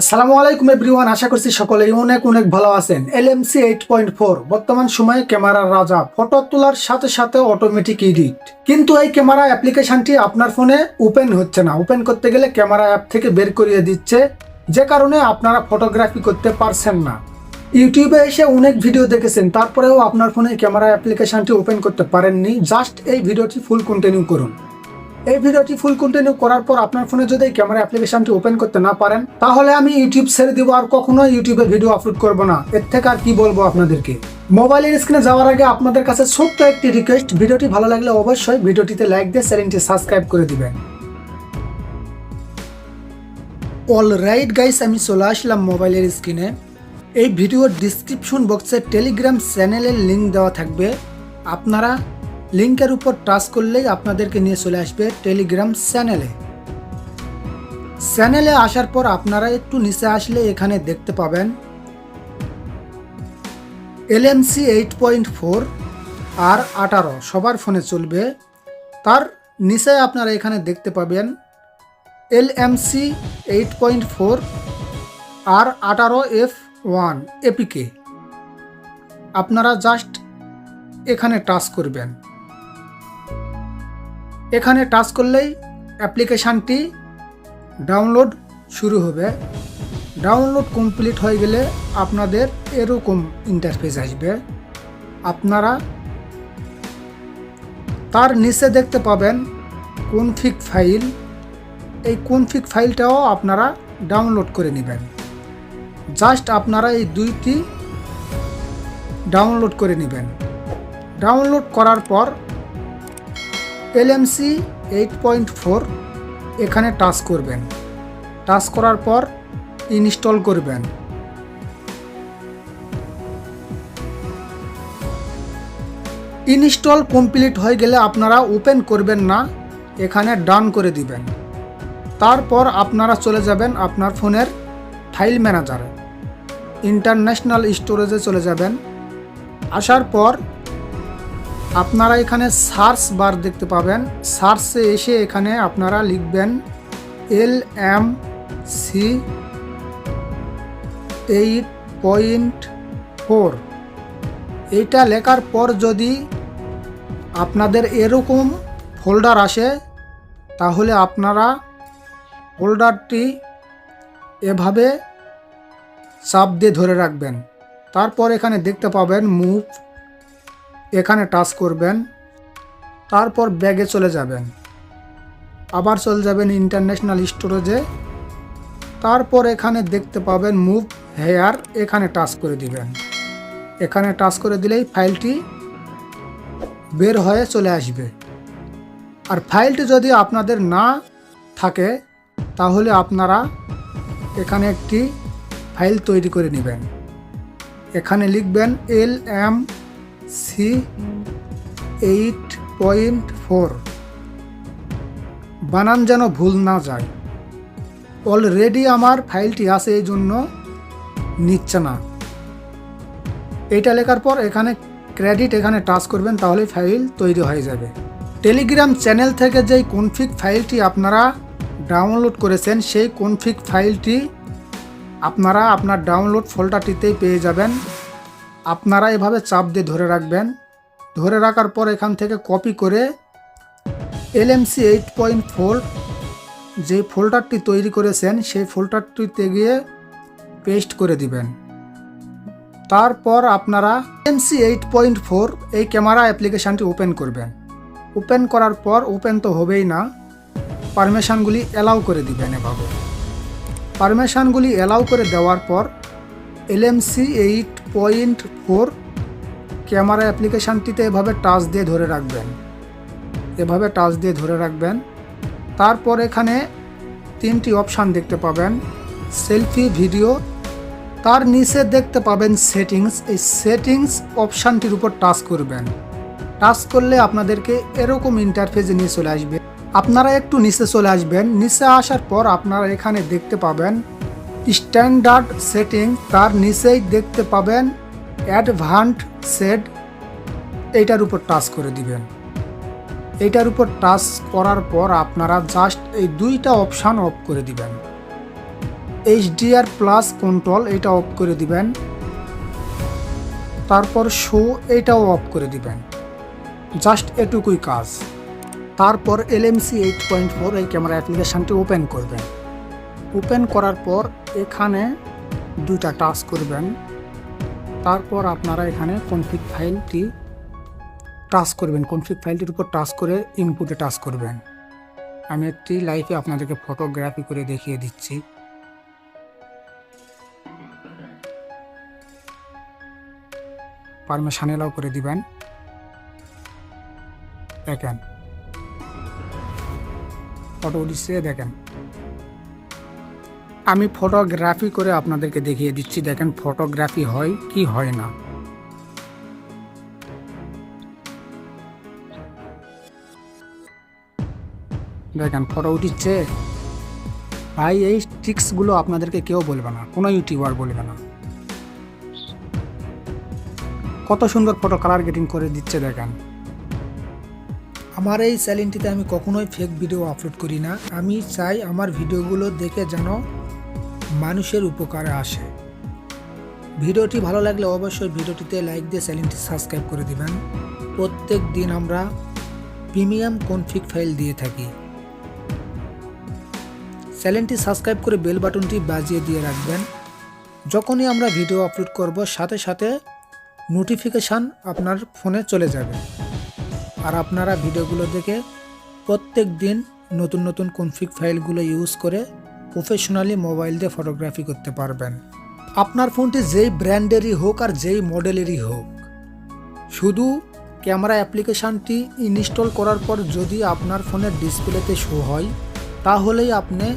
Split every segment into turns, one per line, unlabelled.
আসসালামু আলাইকুম এভরিওয়ান, আশা করছি সকলেই অনেক অনেক ভালো আছেন। এলএমসি এইট পয়েন্ট ফোর, বর্তমান সময়ে ক্যামেরার রাজা, ফটো তোলার সাথে সাথে অটোমেটিক এডিট কিন্তু এই ক্যামেরা অ্যাপ্লিকেশনটি আপনার ফোনে ওপেন হচ্ছে না। ওপেন করতে গেলে ক্যামেরা অ্যাপ থেকে বের করিয়ে দিচ্ছে। যে কারণে আপনারা ফটোগ্রাফি করতে পারছেন না। ইউটিউবে এসে অনেক ভিডিও দেখেছেন, তারপরেও আপনার ফোনে ক্যামেরা অ্যাপ্লিকেশনটি ওপেন করতে পারেননি। জাস্ট এই ভিডিওটি ফুল কন্টিনিউ করুন। এই ভিডিওটি ফুল কন্টিনিউ করার পর আপনার ফোনে যদি ক্যামেরা অ্যাপ্লিকেশনটি ওপেন করতে না পারেন, তাহলে আমি ইউটিউব ছেড়ে দিব আর কখনো ইউটিউবে ভিডিও আপলোড করব না। এর থেকে আর কি বলব আপনাদেরকে? মোবাইলের স্ক্রিনে যাওয়ার আগে আপনাদের কাছে ছোট্ট একটি রিকোয়েস্ট ভিডিওটি ভালো লাগলে অবশ্যই ভিডিওটিতে লাইক দিয়ে চ্যানেলটি সাবস্ক্রাইব করে দিবেন। অল রাইট গাইস আমি চলে আসলাম মোবাইলের স্ক্রিনে এই ভিডিওর ডিসক্রিপশন বক্সে টেলিগ্রাম চ্যানেলের লিঙ্ক দেওয়া থাকবে। আপনারা লিঙ্কের উপর টাচ করলেই আপনাদেরকে নিয়ে চলে আসবে টেলিগ্রাম চ্যানেলে চ্যানেলে আসার পর আপনারা একটু নিচে আসলে এখানে দেখতে পাবেন এলএমসি এইট পয়েন্ট ফোর আর আঠারো সবার ফোনে চলবে। তার নিচে আপনারা এখানে দেখতে পাবেন এলএমসি এইট পয়েন্ট ফোর আর আঠারো এফ ওয়ান এপিকে আপনারা জাস্ট এখানে টাচ করবেন। এখানে টাচ করলেই অ্যাপ্লিকেশানটি ডাউনলোড শুরু হবে। ডাউনলোড কমপ্লিট হয়ে গেলে আপনাদের এরকম ইন্টারফেস আসবে। আপনারা তার নিচে দেখতে পাবেন কনফিগ ফাইল এই কনফিগ ফাইলটাও আপনারা ডাউনলোড করে নেবেন। জাস্ট আপনারা এই দুইটি ডাউনলোড করে নেবেন। ডাউনলোড করার পর এলএমসি এইট পয়েন্ট ফোর এখানে টাচ করবেন। টাচ করার পর ইনস্টল করবেন। ইনস্টল কমপ্লিট হয়ে গেলে আপনারা ওপেন করবেন না, এখানে ডান করে দিবেন। তারপর আপনারা চলে যাবেন আপনার ফোনের ফাইল ম্যানেজারে। ইন্টারন্যাশনাল স্টোরেজে চলে যাবেন। আসার পর আপনারা এখানে সার্চ বার দেখতে পাবেন। সার্চে এসে এখানে আপনারা লিখবেন L M C eight point four. এইটা লেখার পর যদি আপনাদের এরকম ফোল্ডার আসে, তাহলে আপনারা ফোল্ডারটি এভাবে চাপ দিয়ে ধরে রাখবেন। তারপর এখানে দেখতে পাবেন মুভ এখানে টাচ করবেন, তারপর ব্যাগে চলে যাবেন। আবার চলে যাবেন ইন্টারন্যাশনাল স্টোরেজে তারপর এখানে দেখতে পাবেন মুভ হেয়ার এখানে টাচ করে দিবেন। এখানে টাচ করে দিলেই ফাইলটি বের হয়ে চলে আসবে। আর ফাইলটি যদি আপনাদের না থাকে, তাহলে আপনারা এখানে একটি ফাইল তৈরি করে নেবেন। এখানে লিখবেন L M C eight point four. বানান যেন ভুল না যায়। অলরেডি আমার ফাইলটি আছে এই জন্য নিচ্ছে না। এটা লেখার পর এখানে ক্রেডিট এখানে টাচ করবেন তাহলে ফাইল তৈরি হয়ে যাবে। টেলিগ্রাম চ্যানেল থেকে যেই কনফিগ ফাইলটি আপনারা ডাউনলোড করেছেন, সেই কনফিগ ফাইলটি আপনারা আপনার ডাউনলোড ফোল্ডারটিতেই পেয়ে যাবেন। আপনারা এভাবে চাপ দিয়ে ধরে রাখবেন। ধরে রাখার পর এখান থেকে কপি করে এলএমসি এইট পয়েন্ট ফোর যে ফোল্ডারটি তৈরি করেছেন, সেই ফোল্ডারটিতে গিয়ে পেস্ট করে দিবেন। তারপর আপনারা এমসি এইট পয়েন্ট ফোর এই ক্যামেরা অ্যাপ্লিকেশানটি ওপেন করবেন। ওপেন করার পর ওপেন তো হবেই না, পারমিশানগুলি অ্যালাউ করে দিবেন এভাবে। পারমিশানগুলি অ্যালাউ করে দেওয়ার পর LMC eight point four camera অ্যাপ্লিকেশানটিতে এভাবে টাচ দিয়ে ধরে রাখবেন। এভাবে টাচ দিয়ে ধরে রাখবেন। তারপর এখানে তিনটি অপশান দেখতে পাবেন, সেলফি, ভিডিও। তার নিচে দেখতে পাবেন সেটিংস। এই সেটিংস অপশানটির উপর টাচ করবেন। টাচ করলে আপনাদেরকে এরকম ইন্টারফেসে নিয়ে চলে আসবে। আপনারা একটু নিচে চলে আসবেন। নিচে আসার পর আপনারা এখানে দেখতে পাবেন স্ট্যান্ডার্ড সেটিং তার নিচেই দেখতে পাবেন অ্যাডভান্ট সেট। এইটার উপর টাচ করে দিবেন। এইটার উপর টাচ করার পর আপনারা জাস্ট এই দুইটা অপশান অফ করে দিবেন। এইচডিআর প্লাস কন্ট্রোল এটা অফ করে দিবেন। তারপর শো এটাও অফ করে দিবেন। জাস্ট এটুকুই কাজ। তারপর এলএমসি এইট পয়েন্ট ফোর এই ক্যামেরা অ্যাপ্লিকেশানটি ওপেন করবেন। ওপেন করার পর এখানে দুইটা টাচ করবেন। তারপর আপনারা এখানে কনফিগ ফাইলটি টাচ করবেন। কনফিগ ফাইলটির উপর টাচ করে ইনপুটে টাচ করবেন। আমি একটি লাইফে আপনাদেরকে ফটোগ্রাফি করে দেখিয়ে দিচ্ছি। পারমিশন এলাও করে দিবেন। দেখেন। ফটো উঠিছে দেখেন। আমি ফটোগ্রাফি করে আপনাদেরকে দেখিয়ে দিচ্ছি। দেখেন ফটোগ্রাফি হয় কি হয় না। দেখেন ফটো উঠিচ্ছে। ভাই, এই ট্রিক্সগুলো আপনাদেরকে কেউ বলবে না, কোনো ইউটিউবার বলবে না। কত সুন্দর ফটো কালার গেটিং করে দিচ্ছে, দেখেন। আমার এই চ্যানেলটিতে আমি কখনোই ফেক ভিডিও আপলোড করি না। আমি চাই আমার ভিডিওগুলো দেখে যেন মানুষের উপকারে আসে। ভিডিওটি ভালো লাগলে অবশ্যই ভিডিওটিতে লাইক দিয়ে চ্যানেলটি সাবস্ক্রাইব করে দিবেন। প্রত্যেক দিন আমরা প্রিমিয়াম কনফিগ ফাইল দিয়ে থাকি। চ্যানেলটি সাবস্ক্রাইব করে বেল বাটনটি বাজিয়ে দিয়ে রাখবেন। যখনই আমরা ভিডিও আপলোড করব, সাথে সাথে নোটিফিকেশান আপনার ফোনে চলে যাবে। আর আপনারা ভিডিওগুলো দেখে প্রত্যেক দিন নতুন নতুন কনফিগ ফাইলগুলো ইউজ করে প্রফেশনালি মোবাইল দিয়ে ফটোগ্রাফি করতে পারবেন। আপনার ফোনটি যেই ব্র্যান্ডেরই হোক আর যেই মডেলেরই হোক। শুধু ক্যামেরা অ্যাপ্লিকেশানটি ইনস্টল করার পর যদি আপনার ফোনের ডিসপ্লেতে শো হয়, তাহলেই আপনি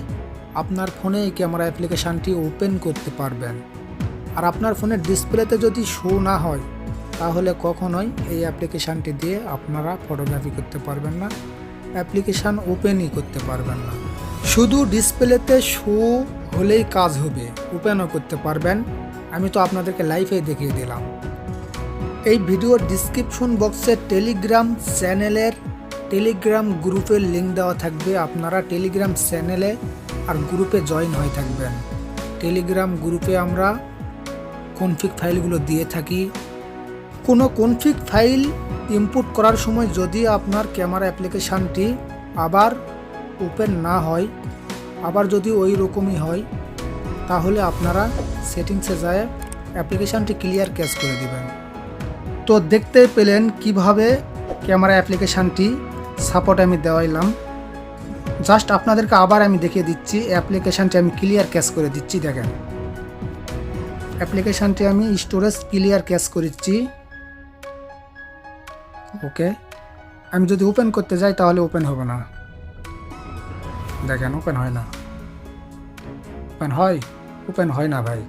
আপনার ফোনে এই ক্যামেরা অ্যাপ্লিকেশানটি ওপেন করতে পারবেন। আর আপনার ফোনের ডিসপ্লেতে যদি শো না হয়, তাহলে কখনোই এই অ্যাপ্লিকেশানটি দিয়ে আপনারা ফটোগ্রাফি করতে পারবেন না। অ্যাপ্লিকেশান ওপেনই করতে পারবেন না। শুধু ডিসপ্লেতে শো হলেই কাজ হবে ওপেনও করতে পারবেন। আমি তো আপনাদেরকে লাইভে দেখিয়ে দিলাম। এই ভিডিওর ডিসক্রিপশন বক্সে টেলিগ্রাম চ্যানেলের টেলিগ্রাম গ্রুপের লিঙ্ক দেওয়া থাকবে। আপনারা টেলিগ্রাম চ্যানেলে আর গ্রুপে জয়েন হয়ে থাকবেন। টেলিগ্রাম গ্রুপে আমরা কনফিগ ফাইলগুলো দিয়ে থাকি। কোনো কনফিগ ফাইল ইনপুট করার সময় যদি আপনার ক্যামেরা অ্যাপ্লিকেশানটি আবার ওপেন না হয়, আবার যদি ওই রকমই হয়, তাহলে আপনারা সেটিংসে যায় অ্যাপ্লিকেশানটি ক্লিয়ার ক্যাশ করে দেবেন। তো দেখতে পেলেন কীভাবে ক্যামেরা অ্যাপ্লিকেশানটি সাপোর্ট আমি দেওয়াইলাম। জাস্ট আপনাদেরকে আবার আমি দেখিয়ে দিচ্ছি অ্যাপ্লিকেশানটি আমি ক্লিয়ার ক্যাশ করে দিচ্ছি, দেখেন। অ্যাপ্লিকেশানটি আমি স্টোরেজ ক্লিয়ার ক্যাশ করেছি ওকে আমি যদি ওপেন করতে যাই, তাহলে ওপেন হবে না। দেখেন, ওপেন হয় না। ওপেন হয়? ওপেন হয় না ভাই।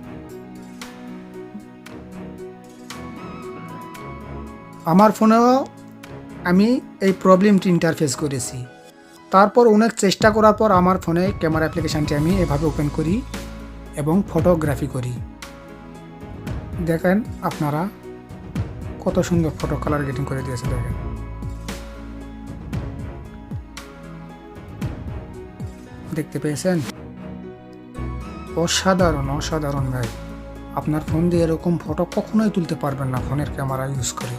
আমার ফোনেও আমি এই প্রবলেমটি ইন্টারফেস করেছি। তারপর অনেক চেষ্টা করার পর আমার ফোনে ক্যামেরা অ্যাপ্লিকেশানটি আমি এভাবে ওপেন করি এবং ফটোগ্রাফি করি। দেখেন, আপনারা কত সুন্দর ফটো কালার গেটিং করে দিয়েছে, দেখেন। দেখতে পেয়েছেন? অসাধারণ অসাধারণ ভাই। আপনার ফোন দিয়ে এরকম ফটো কখনোই তুলতে পারবেন না ফোনের ক্যামেরা ইউজ করে।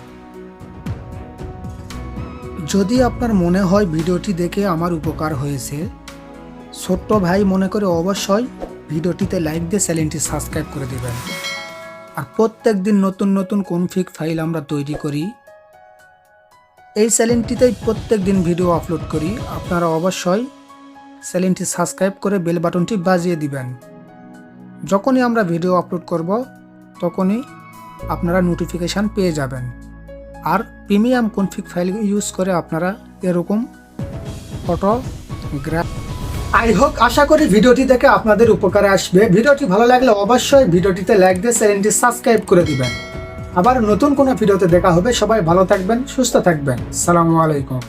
যদি আপনার মনে হয় ভিডিওটি দেখে আমার উপকার হয়েছে, ছোট্ট ভাই মনে করে অবশ্যই ভিডিওটিতে লাইক দিয়ে চ্যানেলটি সাবস্ক্রাইব করে দেবেন। আর প্রত্যেক দিন নতুন নতুন কনফিগ ফাইল আমরা তৈরি করি। এই চ্যানেলটিতেই প্রত্যেক দিন ভিডিও আপলোড করি। আপনারা অবশ্যই চ্যানেলটি সাবস্ক্রাইব করে বেল বাটনটি বাজিয়ে দিবেন। যখনই আমরা ভিডিও আপলোড করব, তখনই আপনারা নোটিফিকেশান পেয়ে যাবেন। আর প্রিমিয়াম কনফিগ ফাইল ইউজ করে আপনারা এরকম ফটোগ্রাফ আই হোক আশা করি ভিডিওটি দেখে আপনাদের উপকারে আসবে। ভিডিওটি ভালো লাগলে অবশ্যই ভিডিওটিতে লাইক দিয়ে চ্যানেলটি সাবস্ক্রাইব করে দিবেন। আবার নতুন কোনো ভিডিওতে দেখা হবে। সবাই ভালো থাকবেন, সুস্থ থাকবেন। সালামু আলাইকুম।